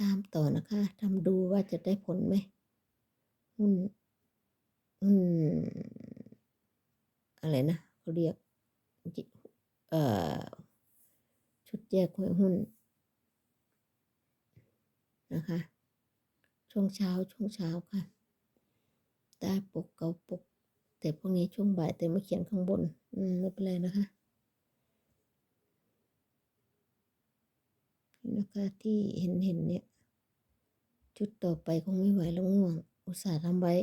ตามต่อนะคะทำดูว่าจะได้ผลไหมหุ้นหุ้นอะไรนะเขาเรียกเอ่อชุดแยกหวยหุ้นนะคะ ช่วงเช้าช่วงเช้าค่ะได้ปกเกาปก แต่พวกนี้ช่วงบ่ายแต่ไม่เขียนข้างบน อืมไม่เป็นไรนะคะ นี่นะคะที่เห็นเห็นเนี่ย ชุดต่อไปคงไม่ไหวแล้วง่วง อุตส่าห์ทำไว้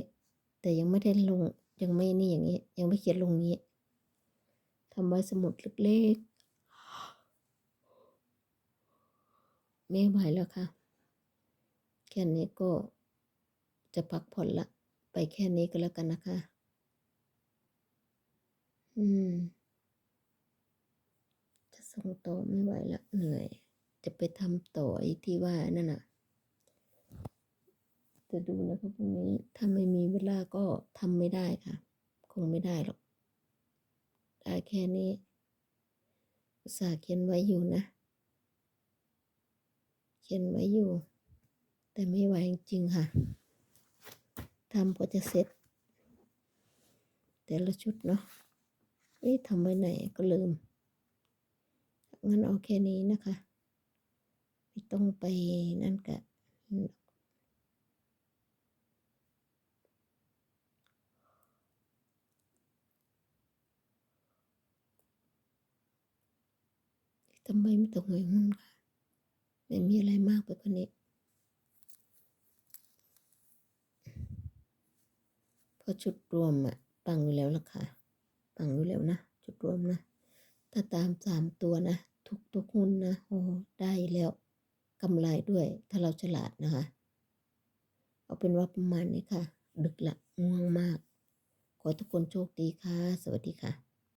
แต่ยังไม่ได้ลงยังไม่นี่อย่างนี้ ยังไม่เขียนลงนี้ทำไว้สมุดเล็กๆไม่ไหวแล้วค่ะ แค่นี้ก็จะพักผ่อนละ ไปแค่นี้ก็แล้วกันนะคะ อืม จะส่งต่อไม่ไหวละเหนื่อย จะไปทำต่อไอ้ที่ว่านั่นน่ะ จะดูนะคะพรุ่งนี้ถ้าไม่มีเวลาก็ทำไม่ได้ค่ะ คงไม่ได้หรอกได้แค่นี้สาเขียนไว้อยู่นะ เขียนไว้อยู่ แต่ไม่ไหวจริงค่ะทำก็จะเสร็จ แต่ละชุดเนาะเอ๊ะทำไว้ไหนก็ลืม งั้นเอาแค่นี้นะคะ ต้องไปนั่นกะทำไมไม่ตกหวยหุ้นค่ะไม่มีอะไรมากไปกว่านี้เพราะชุดรวมอะปังอยู่แล้วล่ะค่ะ ปังอยู่แล้วนะชุดรวมนะ ถ้าตามสามตัวนะ ทุกทุกหุ้นนะ โอ้ ได้แล้ว กำไรด้วย ถ้าเราฉลาดนะคะ เอาเป็นว่าประมาณนี้ค่ะ ดึกละง่วงมาก ขอทุกคนโชคดีค่ะ สวัสดีค่ะ